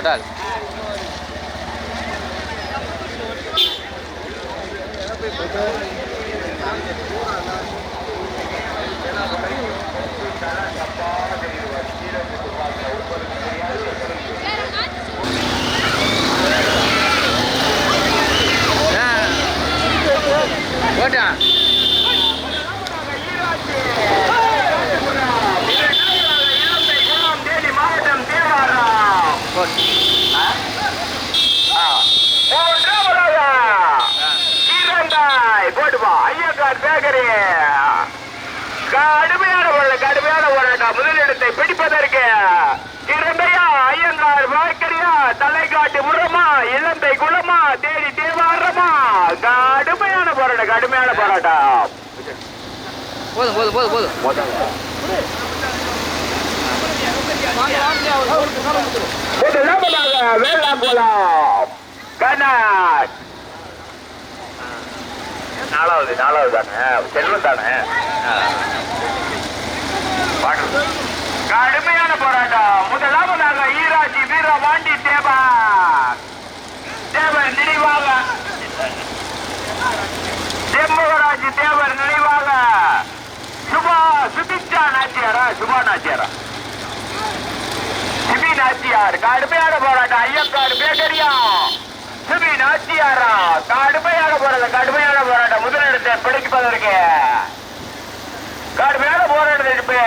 அவர் மேலே ஏறிடணும் ஆ டட்டால் போட்டான் தேனி மாவட்டம் தேவாரம் போட்டு மூன்றாவதாக இரண்டாய் போட்டுப்பா ஐயக்கார் பேக்கரி கடுமையான ஒரு கடுமையான போராட்டம் முதலிடத்தை பிடிப்பதற்கு இரண்டையா ஐயங்கார் பேக்கரியா தலைக்காட்டு முறமா இளந்தை குளமா தேடி தேவாரமா கடுமையான போராட்டம் கடுமையான போராட்டம் போதும் போதும் போதும் போதும் முதலாவதாக கண்ணாட் நாலாவது நாலாவது தானே? செல்வம் தானே? கடுமையான போராட்டம். முதலாவதாக ஈராட்சி வீரபாண்டி தேவா தேவர். நினைவாக. செம்மகராஜ் தேவர் நினைவாக. சுபா சுபிச்சா நாச்சியாரா சுபா நாச்சியாரா சிபி நாச்சியார் கடுமையான போராட்டம் ஐயக்கார் பேக்கரியா சிபி நாச்சியாரா கடுமையான போராட்டம் கடுமையான போராட்டம் முதலிடத்தை பிடிப்பதற்கு கடுமையான போராட்டத்திற்கு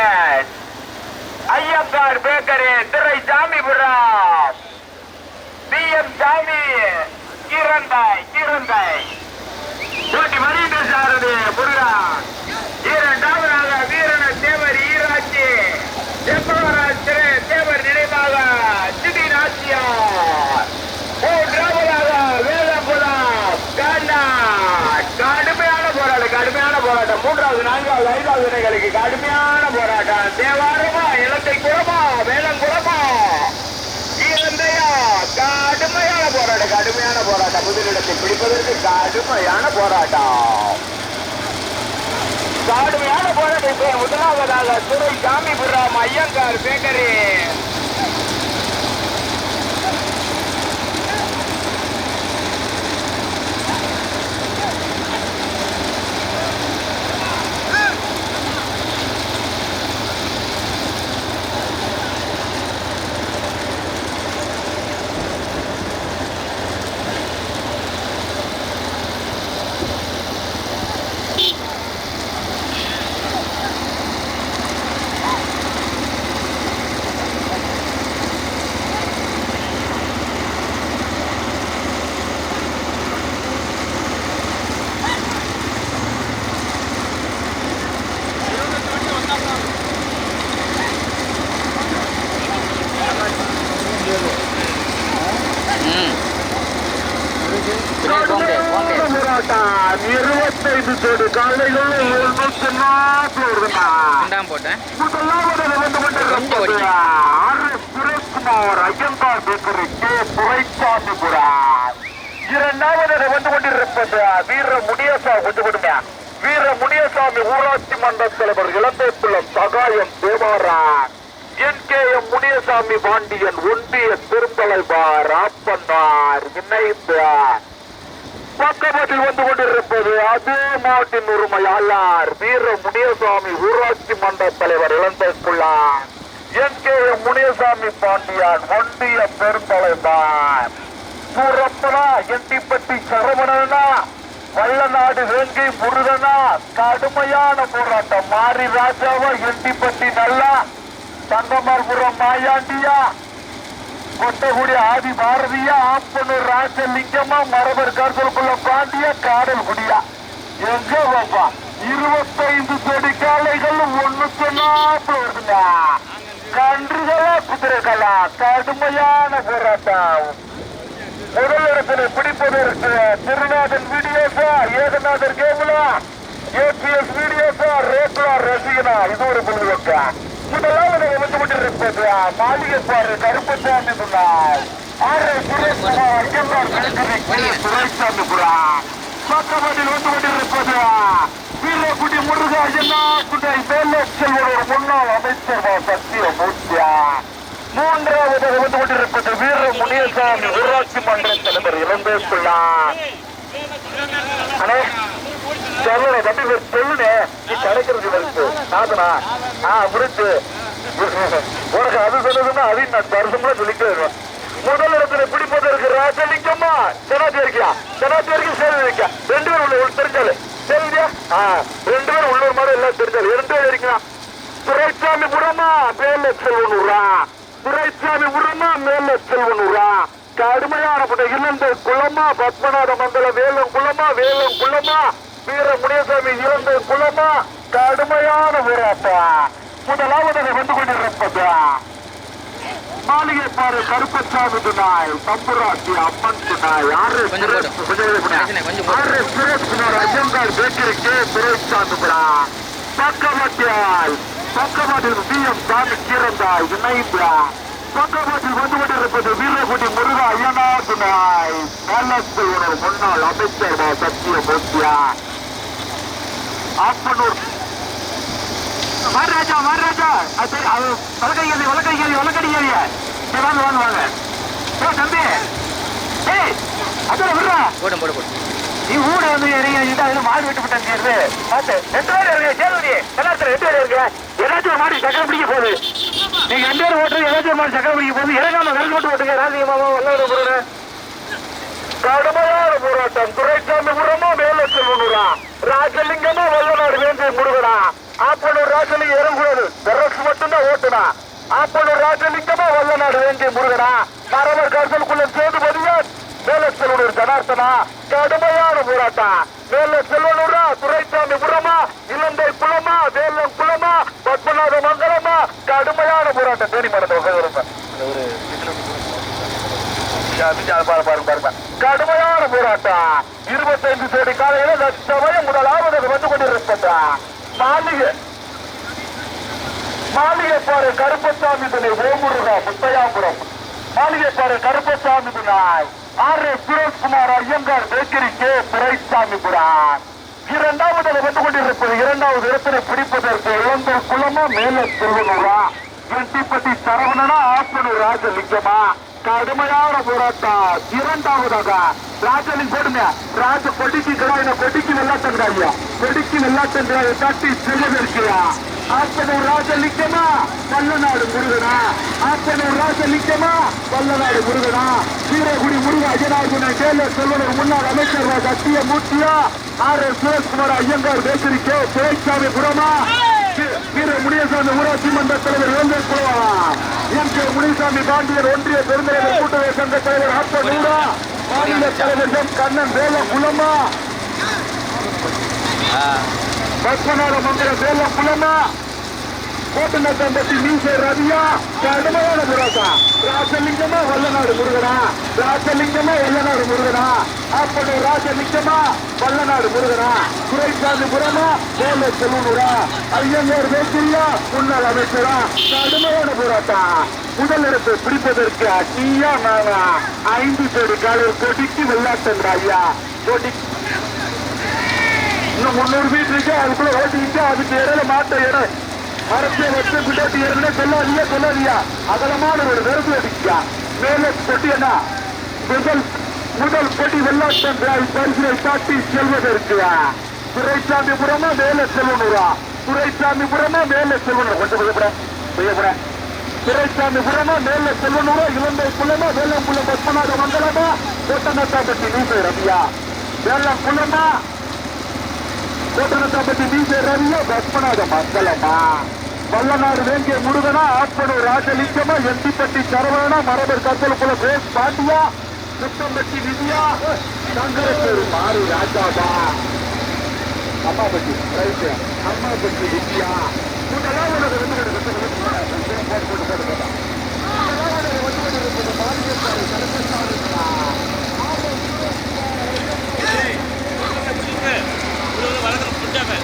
ஐயங்கார் பேக்கரி திரை சாமிபுரம் பி எம் சாமி கீரந்தாய் கீரந்தாய் போட்டி மணிந்த சாரதி முருகன் இரண்டாவதாக வீரன தேவர் ஈராட்சி செம்பவராஜ் திரு தேவர் நினைவாக சிடி நாச்சியார் மூன்றாவதாக வேலம்புலம் கண்ணாட் கடுமையான போராட்டம் கடுமையான போராட்டம். மூன்றாவது நான்காவது ஐந்தாவது இணைகளுக்கு கடுமையான போராட்டம். தேவாரமா இலங்கை குளமா வேலங்குளமா ஈரந்தையா கடுமையான போராட்டம் கடுமையான போராட்டம். முதலிடத்தை பிடிப்பதற்கு கடுமையான போராட்டம். கடுமையான போராட்டத்தை முதலாவதாக துறை சாமிபுரம் ஐயங்கார் பேக்கரி இருபத்தைந்து கோடி காலைகள் எழுநூத்தி நாற்பது வருதுண்ணா ரெண்டாம் போட்டேன் முதலாவதாக வந்து கொஞ்சம் கொண்டிருப்பது வலிக்குது. R. Sureshkumar Iyengar bakery K Duraisamypuram இரண்டாவதாக வந்து கொண்டிருப்பது வீர முனியசாமி கொஞ்சம் கொடுங்க வீர முனியசாமி ஊராட்சி மன்ற தலைவர் இளம்பேக்குளம் Sagayam தேவாரான் N K M Muniyasamy Pandian ஒன்றிய திருத்தலைவார் ஆப்பன்னார் இணைந்த பக்கத்தில் வந்து கொண்டிருப்பது அதே மாட்டின் உரிமையாளர் வீர முனியசாமி ஊராட்சி மன்ற தலைவர் இளந்தைக்குள்ளார் N K M Muniyasamy Pandian ஒன்றிய பெருந்தலைவர். சூரப்பனா எட்டிப்பட்டி சரவணனா வல்லநாடு வேங்கை முருகனா கடுமையான போராட்டம். மாரி ராஜாவா எட்டிப்பட்டி நல்லா. தங்கமர்புரம் மாயாண்டியா கொட்டகுடி ஆதி பாரதியா ஆப்பனூர் ராஜலிங்கமா மரபர் கருத்தலுக்குள்ள பாண்டிய காடல் குடியா. எங்க பாப்பா? இருபத்தைந்து கோடி காலைகள் ஒண்ணு சொன்னாப்பு வருதுங்க கன்றுகளா குதிரைகளா கடுமையான போராட்டம். முதல் இடத்துல பிடிப்பதற்கு திருநாதன் வீடியோஸா ஏகநாதர் கேமுலா ஏபிஎஸ் வீடியோஸா ரேக்லா ரசிகனா இது ஒரு புள்ளிவக்கா முதலாவது வந்து கொண்டிருப்பது மாளிகை பாரு கருப்பசாமி சொன்னார் ஆறு சுரேஷ்குமார் ஐயங்கார் கருக்கரை சுரேஷ்சாமி புரா பக்கமதில் வந்து கொண்டிருப்பது வீரக்குடி முருகா ஐயனா குடை வேலச்செல்வர் முன்னாள் அமைச்சர் சத்திய மூர்த்தியா மூன்றாவது வந்து கொண்டிருப்பது வீர முனியசாமி ஊராட்சி மன்ற தலைவர் இளம்பேசுள்ளார் அண்ணே சொல்லு தம்பி இவர் சொல்லுனே நீ கிடைக்கிறது இவருக்கு. நாதனா ஆ முடிச்சு உனக்கு அது சொன்னதுன்னா அதையும் நான் சொல்லிட்டு சொல்லிக்கிறேன் முதல் இடத்துல பிடிப்பதற்கு ராஜலிங்கம்மா. செனாத்தி இருக்கியா செனாத்தி வரைக்கும் சேவை வைக்க. ரெண்டு பேரும் உள்ள உள்ள தெரிஞ்சாலு. சரியா ரெண்டு பேர் உள்ளூர் மாதிரி எல்லாம் தெரிஞ்சாலு. ரெண்டு பேர் இருக்கலாம் துரைசாமி புறமா மேல செல்வனூரா. துரைசாமி புறமா மேல செல்வனூரா. கடுமையான பட்ட இழந்த குளமா பத்மநாத மண்டல வேலம் குளமா வேலம் குளமா வீர முனியசாமி இழந்த குளமா கடுமையான போராட்டா? முதலாவது வந்து கொண்டிருப்பது? மாளிகை பாரு கருப்பசாமி துணாய் தம்புராட்சி அம்மன் துணாய். பிரச்சனை, கொஞ்சம் போடு. ஆறு சுரேஷ்குமார் ஐயங்கார் பேக்கரிக்கு துரைசாமி புரா பக்கவாட்டியால் பக்கவாட்டில் சி எம். சாமி கீரந்தாய் இணைந்தா. பக்கவாட்டில் வந்து கொண்டிருப்பது வீரகுடி முருகா ஐயனா துணாய். ஒரு முன்னாள் அமைச்சர் சத்திய மூர்த்தியா ஆப்பனூர் மகாராஜா மகாராஜா அது அது வழக்கை ஏறி வழக்கை ஏறி வழக்கடி ஏறிய வாங்க வாங்க வாங்க. ஏ தம்பி. ஏய் அதான் விடுறா. போடும் போடு போடு. நீ ஊட வந்து இறங்கி இதான் இதுல மாடு விட்டு விட்டாங்க பார்த்து ரெண்டு பேரும் இருங்க சேருவதி எல்லாத்துல ரெண்டு பேரும் இருங்க ஏதாச்சும் மாடு சக்கரம் பிடிக்க போகுது. நீங்க ரெண்டு பேரும் ஓட்டுறது ஏதாச்சும் மாடு சக்கரம் பிடிக்க போகுது. இறங்காம விரல் போட்டு ஓட்டுங்க. ராஜி மாமா வல்லவர போறேன் கடுமையான போராட்டம். துரைசாமி புறமா மேல செல்வனூரா ராஜலிங்கமா வல்லநாடு வேண்டிய முருகனா. ஆப்பனூர் ராஜலிங்க இறங்கக்கூடாது பெரக்ஸ் மட்டும்தான் ஓட்டுனா. ஆப்பனூர் ராஜலிங்கமா வல்லநாடு வேண்டிய முருகனா. மரவர் சேர்ந்து பதியா மேல செல்வனூர் ஜனார்த்தனா. கடுமையான போராட்டம். மேல செல்வனூரா துரைசாமி புறமா. இலந்தை குளமா வேலம் குளமா பத்மநாத மங்கலமா. கடுமையான போராட்டம். தேனி மடத்தை உட்காந்து கடுமையான போராட்டம். இருபத்தைந்து தேடி காலையில லட்சமயம் முதலாவது அது வந்து கொண்டிருக்கின்றா மாளிகை. மாளிகை பாரு கருப்பசாமி துணை ஓமுருகா முத்தையாபுரம். மாளிகை பாரு Karuppasamy துணாய் R S Sureshkumar Iyengar bakery K. Duraisamypuram இரண்டாவது அது வந்து கொண்டிருப்பது இரண்டாவது இடத்தினை பிடிப்பதற்கு இளந்தூர் குளமா மேல செல்வனூரா. எட்டிப்பட்டி சரவணனா ஆப்பனூர் ராஜலிங்கமா. கடுமையான போராட்டம். இரண்டாவதாக ராஜனின் கொடுமை. ராஜ கொடிக்கு கிடாயின கொடிக்கு வெள்ளாட்டங்கிறாங்க கொடிக்கு வெள்ளாட்டங்கிறாங்க தட்டி செல்லவிருக்கியா ஆப்பனூர் ராஜலிங்கமா? வல்லநாடு முருகனா? ஆப்பனூர் ராஜலிங்கமா? வல்லநாடு முருகனா? சீரகுடி முருக அஜனார்குன கேல செல்வனர் முன்னாள் அமைச்சர் சத்திய மூர்த்தியா? R. S. Sureshkumar Iyengar bakery K. சுரேஷ்சாமி புறமா வீர முனியசாமி ஊராட்சி மன்ற தலைவர் இளந்தே குழுவா எம் கே முனிசாமி பாண்டியர் ஒன்றிய பெருந்தலைவர் கூட்டுறவு சங்க தலைவர் ஆப்ப நூறா மாநில தலைவர் எம் கண்ணன் வேல குலமா பத்மநாத மந்திர வேல குலமா கோட்டநத்தம்பட்டி மீசை ரவியா கடுமையான புராட்டா ராஜலிங்கமா வல்லநாடு முருகனா ராஜலிங்கமா வல்லநாடு முருகனா அப்படி ராஜலிங்கமா வல்லநாடு முருகனா துரைசாமி புறமா வேலை செல்வனூரா ஐயங்கார் வேசியா முன்னாள் அமைச்சரா கடுமையான போராட்டா முதல் இடத்தை பிடிப்பதற்கு நீயா நானா ஐந்து கோடி காலையில் கொடிக்கு வெள்ளாட்டன்ற ஐயா கொடி இன்னும் முன்னூறு மீட்டர் இருக்கு அதுக்குள்ள ஓட்டிக்கிட்டு அதுக்கு இடையில மாட்ட இடம் மரத்தை வச்சு பின்னாடி ஏறினே சொல்லாதியா சொல்லாதியா? அகலமான ஒரு நெருப்பு அடிக்கா? மேலே பொட்டியனா முதல் முதல் பொடி வெள்ளாட்டம் பரிசுரை காட்டி செல்வதற்கு துரைசாமிபுரமா மேலே செல்வனூரா துரைசாமிபுரமா மேலே செல்வனூர் கொஞ்சம் பயப்பட பயப்பட துரைசாமிபுரமா மேலே செல்வனூரா இலங்கை குள்ளமா வேலம் குள்ள பத்மநாத மண்டலமா கோட்டநத்தாப்பட்டி நீசை ரவியா. வேலம் புலமா கோட்டநத்தாப்பட்டி நீசை ரவியா பத்மநாத மங்களமா வல்லநாடு வேங்கிய முருகனா ஆப்பனூர் ராஜலிங்கமா எந்திப்பட்டி சரவணனா மரபர் கத்தலுக்குள்ள பேஸ் பாண்டியா சுத்தம்பட்டி விதியா சங்கரப்பேரு மாறு ராஜாவா? அம்மாபட்டி ரைட்டு அம்மாபட்டி வித்யா. இதெல்லாம் உனக்கு வந்து ஒரு போட்டு போட்டு போட்டா.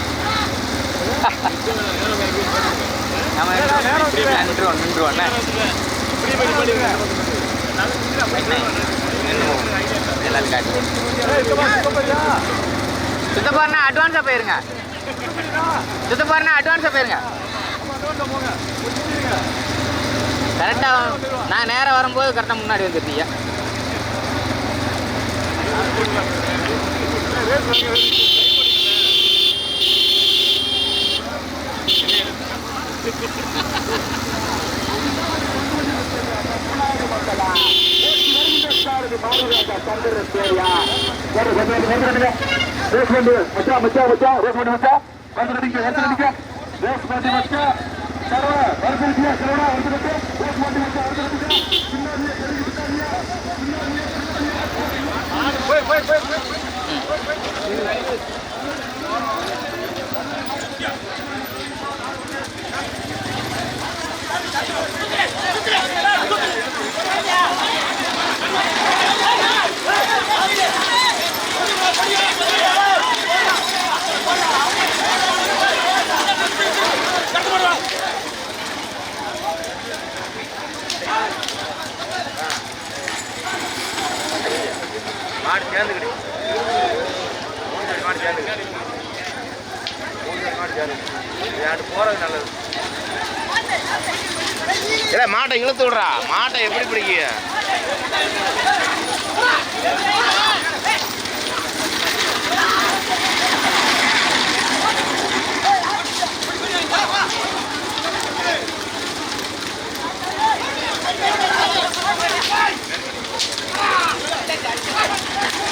இதெல்லாம் எல்லாரும் காட்டு அட்வான்ஸாக போயிருங்க சுத்தப்பாருனா அட்வான்ஸாக போயிருங்க கரெக்டாக நான் நேராக வரும்போது கரெக்டாக முன்னாடி வந்துருந்தீங்க வருகிறது மாநகராட்சி சங்கரப்பேரியா. சரி, வந்து, வந்து, வந்து, வந்துடுங்க. ரேஸ் வண்டி, மச்சான், மச்சான், மச்சான், ரேஸ் வண்டி மச்சான். வந்து நிற்க, வந்து நிற்க. ரேஸ் வண்டி மச்சான். சரவணா, வந்து நிற்க, சரவணா, வந்து நிற்க. ரேஸ் வண்டி மச்சான், வந்து நிற்க. பின்னாடியே, பின்னாடியே, பின்னாடியே. போய், போய், போய், போய். மாடு சேர்ந்துக்கிட்டு மூணு மாடு சேர்ந்துக்கிட்டு மூணு மாடு சேர்ந்துக்கிட்டு அது போகிறது நல்லது. இல்லை மாட்டை இழுத்து விட்றா. மாட்டை எப்படி பிடிக்க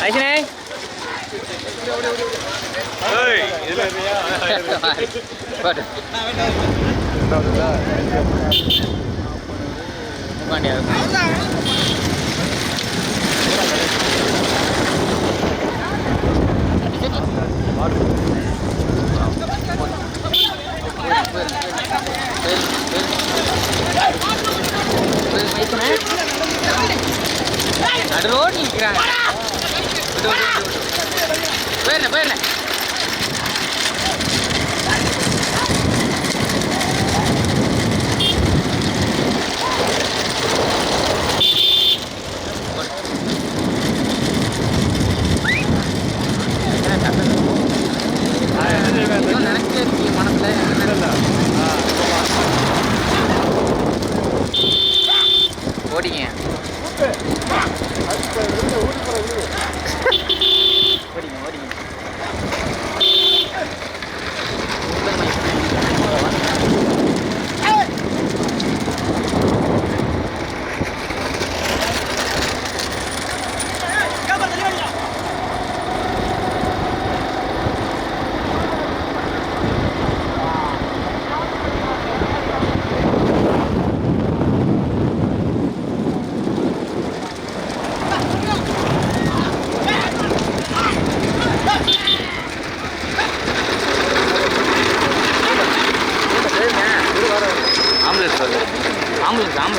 ஐசனே நடு ரோடு நிற்கிறாங்க. போயிருந்தேன் போயிருந்தேன்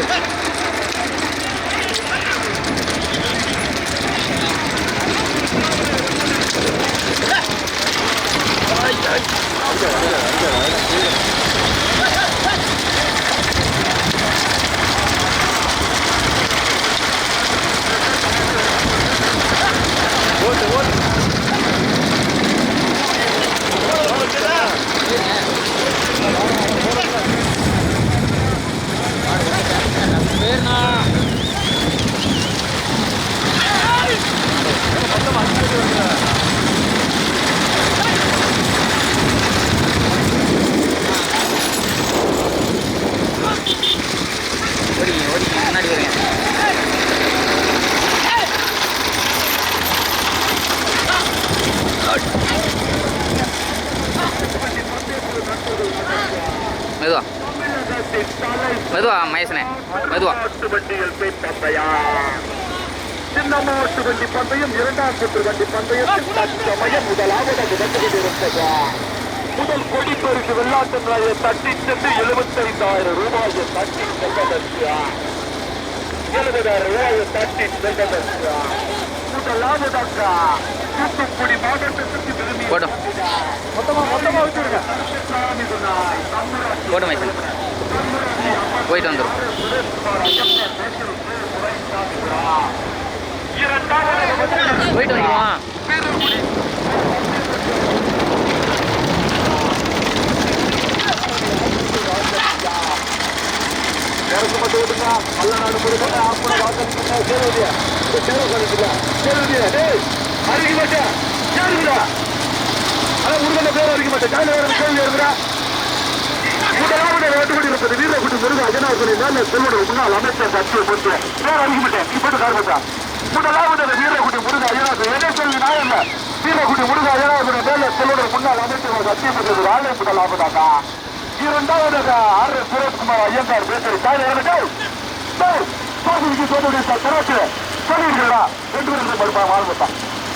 哈哈 பந்தயம் இரண்டாம் சுற்று வண்டி பந்தயத்தில் தற்சமயம் முதலாவது கொண்டிருந்தது. முதல் கொடி பரிசு வெள்ளாட்டு நாயை தட்டி சென்று எழுபத்தைந்தாயிரம் ரூபாயை தட்டி செல்வதற்கு எழுபதாயிரம் ரூபாயை தட்டி செல்வதற்கு முதலாவதாக தூத்துக்குடி மாவட்டத்திற்கு விரும்பி மொத்தமா மொத்தமா போட்டும் மகேசன் போயிட்டு வந்துடும் போயிட்டு வந்துடுவான் இறக்கு மட்டும் விட்டுங்க மல்லநாடு முழுக்க ஆப்பன வாசல் சேருதியா இந்த சேவை கணக்குல சேருதியா டேய் அருகி மாட்டேன் சேருங்களா அதான் முருகன் பேர் அருகி மாட்டேன். காலையில் வேற கேள்வி இருக்கிறா முதலாவது வேட்டுப்படி இருப்பது வீரக்குடி முருகன் அஜனார்களின் மேல செல்வனர் முன்னாள் அமைச்சர் சத்திய பொறுத்து பேர் அருகி மாட்டேன் நீ போட்டு காரணத்தா முதலாவது வீரகுடி முருகன் அஜனார் என்ன சொல்லி நான் இல்ல வீரக்குடி முருகன் அஜனார்களின் மேல செல்வனர் முன்னாள் அமைச்சர் சத்திய வாழை ஆலை முதலாவதாக்கா இரண்டாவதாக ஆர் எஸ் சுரேஷ்குமார் ஐயங்கார் பேசுறது தாய் இறங்கட்டும் சோதனைக்கு சோதனை தராசு. சொல்லிருக்கா ரெண்டு பேரும் படுப்பா வாழ்வா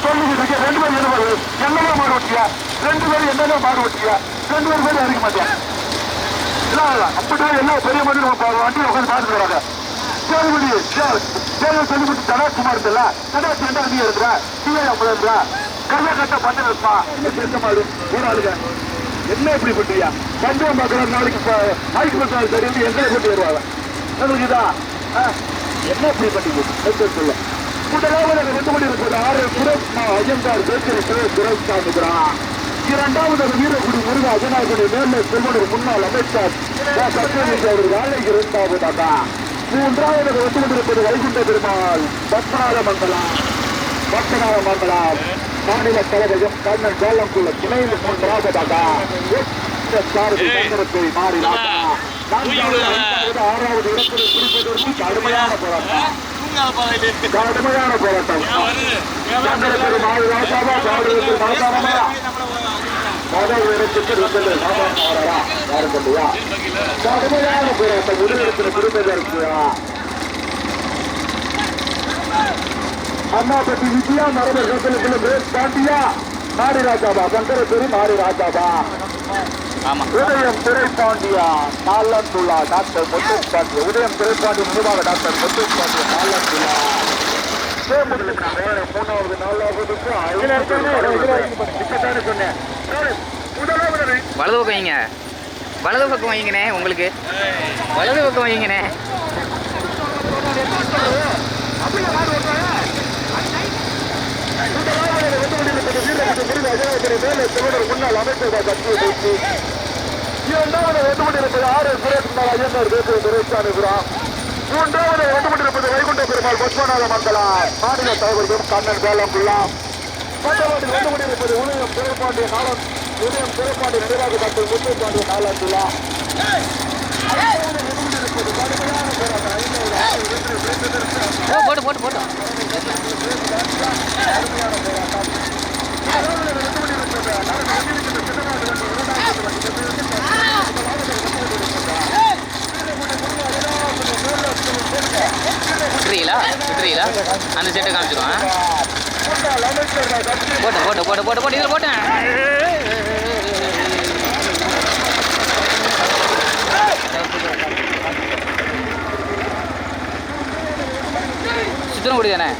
சொல்லிக்கிட்டு இருக்க ரெண்டு பேரும் என்ன என்னென்ன மாடு ஓட்டியா? ரெண்டு பேரும் என்னென்ன மாடு ஓட்டியா? ரெண்டு பேரும் பேரும் அறிக்க மாட்டியா? இல்ல இல்ல அப்படிதான் எல்லா பெரிய மணி நம்ம பா- உட்காந்து பார்த்துட்டு வராங்க. சேதுபதி சேது சொல்லிவிட்டு தனாக்குமார் இருக்குல்ல தனாக்கு என்ன நீ இருக்கிற சிஐ அம்மன் இருக்கிற கையை கட்ட பண்ணி வைப்பா ஆளுங்க என்ன இப்படி பண்றியா பந்தயம் பார்க்கற நாளைக்கு நாளைக்கு பத்தாள் தெரியும் எங்களை கொண்டு வருவாங்க. உங்களுக்கு இதா? ஆ? என்ன இப்படி பண்றீங்க சொல்ல முதலாவது ரெண்டு மணி இருக்கிற ஆறு சுரேஷ் ஐயங்கார் பேச்சரி சுரேஷ் சுரேஷ் இரண்டாவது வீரகுடி முருக அஜனாவுடைய மேலே செல்வனர் முன்னாள் அமைச்சர். வ. அவர்கள் ஆலைக்கு இரண்டாவதாக மூன்றாவது வந்து கொண்டிருப்பது வைகுண்ட பெருமாள். பத்மநாத மங்கலம். பத்மநாத மங்கலம். மாநில தலைவரும் கண்ணன் கோலங்குள்ள துணை மூன்றாவதாக சாரதி மாறினார் ஆறாவது இடத்தில் குறிப்பிடுவதற்கு கடுமையான போராட்டம். கடுமையான போராட்டம். ராசாவா சாரதி மாசாரமா முதல் இடத்துக்கு ரெண்டு சாதாரண வரா யாரும் இல்லையா கடுமையான போராட்டம். முதலிடத்தில் குறிப்பிடற்கு அம்மாபட்டி விஜயா நரவர் கட்டளத்துல பிரேக் பாண்டியா. மாரி ராஜாபா சங்கரபுரி மாரி ராஜாபா உதயம் திரைப்பாண்டியா நாலந்துள்ளா டாக்டர் முத்து பாண்டியா உதயம் திரைப்பாண்டி நிர்வாக டாக்டர் முத்து பாண்டியா நாலந்துள்ளா மூணாவது நாலாவதுக்கு சொன்னேன் வலது பக்கம் வைங்க. வலது பக்கம் வைங்கண்ணே உங்களுக்கு. வலது பக்கம் வைங்கண்ணே. முன்னாள் அமைச்சர் இரண்டாவது ஒன்றுமண்டிருப்பது ஆறு சுரேஷ்குமார் ஐயனார் தேசிய துறைச்சானுகிறார் மூன்றாவது ஒன்றுமண்டிருப்பது வைகுண்ட பெருமாள் பத்மநாத மண்டலம் மாநில தலைவர்களும் கண்ணன் வேலங்குள்ளா மூன்றாவது ஒன்றுமண்டிருப்பது உதயம் துறைப்பாண்டிய நாளம் உதயம் துறைப்பாண்டிய நிர்வாக டாக்டர் முத்துப்பாண்டிய நாளாந்துள்ளா ஓ போட்டு போட்டு போட்டு விட்டுறீங்களா விட்டுறீங்களா அந்த செட்டை காமிச்சிருவான். போட்டேன் போட்டேன் போட்டேன் போட்டு போட்டு இதில் போட்டேன் சுத்தனகுடி தானே?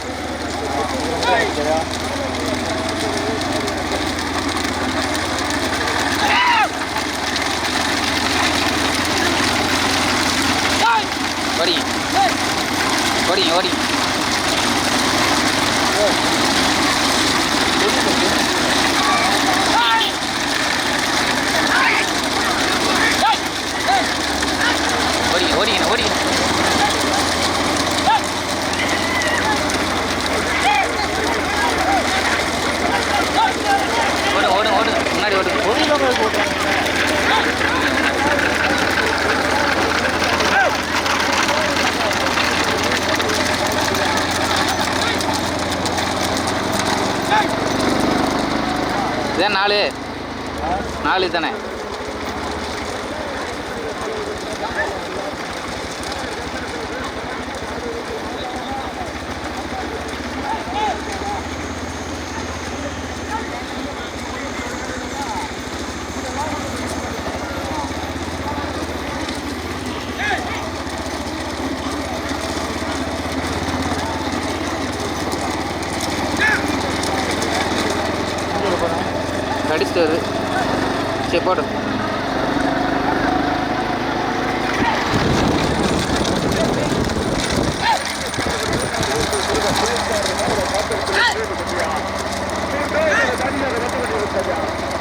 おりおり நாலு தானே? கடிச்சது சரி போடு Yeah.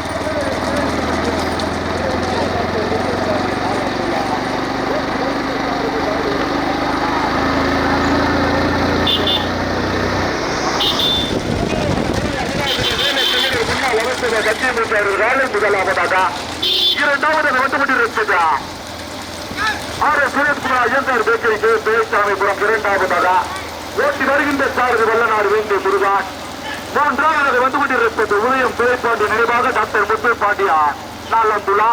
முதலாவதாக இரண்டாவது வந்து கொண்டிருப்பது ஆர் சுரேஷ்குமார் ஐயங்கார் பேக்கரிக்கு பேசாமிபுரம் இரண்டாவதாக ஓட்டி வருகின்ற சாரதி வல்லநாடு வேண்டிய முருகான் மூன்றாவது வந்து கொண்டிருப்பது உதயம் துறைப்பாண்டி நினைவாக டாக்டர் முத்து பாண்டியான் நாலந்துலா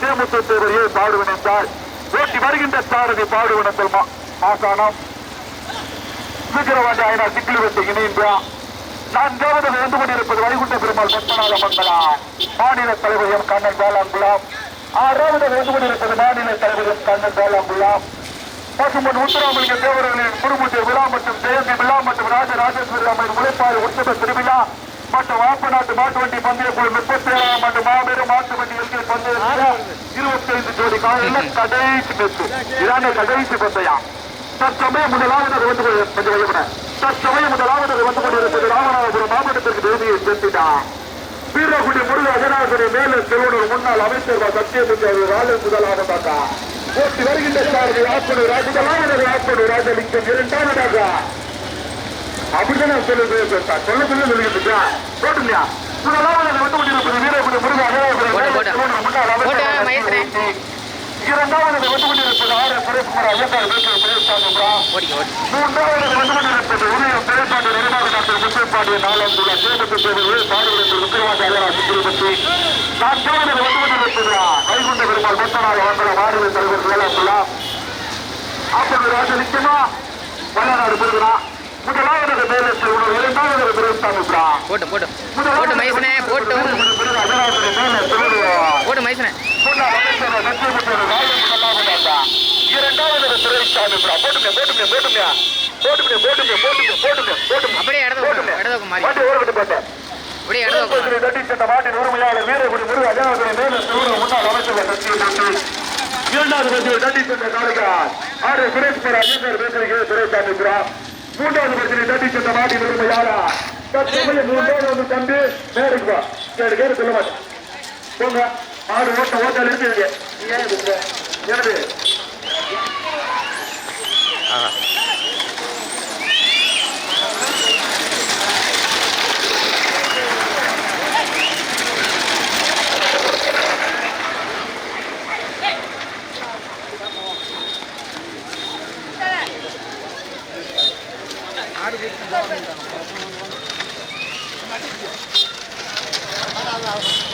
தேமுத்து தேவரையே பாடுவனத்தால் ஓட்டி வருகின்ற சாரதி பாடுவனத்தில் ஆசானம் விக்கிரவாண்டி ஆயினா சிக்கிலி வெட்டு இணைந்தா நான்காவது வந்து கொண்டிருப்பது வைகுண்ட பெருமாள் பத்மநாத மங்களா மாநில தலைவர் எம் கண்ணன் பாலாங்குலாம் ஆறாவது வந்து கொண்டிருப்பது மாநில தலைவர் எம் கண்ணன் வேளாங்குளம். பசுமன் உத்தராமலிங்க தேவர்களின் குருமுத்திய விழா மற்றும் ஜெயந்தி விழா மற்றும் ராஜராஜேஸ்வரி அம்மன் முளைப்பாறு உற்சவ திருவிழா மற்றும் வாப்பநாட்டு மாட்டுவண்டி பந்தய குழு முப்பத்தி ஏழாம் ஆண்டு மாபெரும் மாட்டுவண்டி வண்டி பந்தய இருபத்தி ஐந்து ஜோடி காலையில் கடைசி பெற்று இதான கடைசி பந்தயம். தற்சமயம் முதலாவது வந்து கொஞ்சம் வையப்பட தற்சமயம் முதலாவது வந்து கொண்டிருப்பது ராமநாதபுரம் மாவட்டத்திற்கு தேதியை செலுத்தினார் வீரகுடி முருக அஜனாகுடி மேல செல்வனூர் முன்னாள் அமைச்சர் சத்தியமூர்த்தி அவர் ராஜ முதலாவதாக போட்டி வருகின்ற சாரதி ஆப்பனூர் ராஜ முதலாவது ஆப்பனூர் ராஜலிங்கம் இரண்டாவதாக அப்படிதான் நான் சொல்லுது சொல்ல சொல்ல சொல்லிட்டு போட்டுலையா முதலாவது வந்து கொண்டிருப்பது வீரகுடி முருக. செல்வனூர் முன்னாள் அமைச்சர். இரண்டாவது வந்து கொண்டிருப்பது ஆர் எஸ் சுரேஷ்குமார் ஐயங்கார் ஓடிக்க ஓடி மூன்றாவது வந்து கொண்டிருப்பது உதயம் திரைப்பாட்டு நிர்வாக டாக்டர் முத்தைப்பாண்டிய நாளந்துள்ள சேமத்து தேவையை பாடுபடுத்த விக்கிரவாண்டி அயராசி திருப்பதி நான்காவது வந்து கொண்டிருப்பது வைகுண்ட பெருமாள் மொத்தநாள் வந்தல மாநில தலைவர் வேளாண்குள்ளா அப்படி ராஜ நிச்சயமா வல்லநாடு பெறுகிறா முதலாவது இரண்டாவது போட்டு போட்டு. போட்டு மைசனே போட்டு. போட்டு மைசனே இரண்டாவது துறைசாமி போட்டுங்க போட்டுங்க போட்டுங்க போட்டுங்க போட்டுங்க போட்டுங்க அப்படியே இடது இடது மாறி. வண்டி ஓரப்பட்டு போட்டேன் அப்படியே இடது தட்டி சென்ற மாட்டின் உரிமையாளர் வீரகுடி முருக அஜாவதனை மேல முன்னாள் அமைச்சர் சத்தியமூர்த்தி இரண்டாவது பஸ்ஸில் தட்டி சென்ற காலகார் ஆறு சுரேஷ்குமார் ஐயங்கார் பேசுகிறீங்க மூன்றாவது பஸ்ஸில் தட்டி சென்ற மாட்டின் உரிமையாளர் தற்சமயம் மூன்றாவது வந்து தம்பி நேருக்கு வா. கேடு கேடு சொல்ல மாட்டேன். போங்க. ஆடு ஓட்ட ஓட்டால் இருக்கீங்க ஏன் இதுங்க out.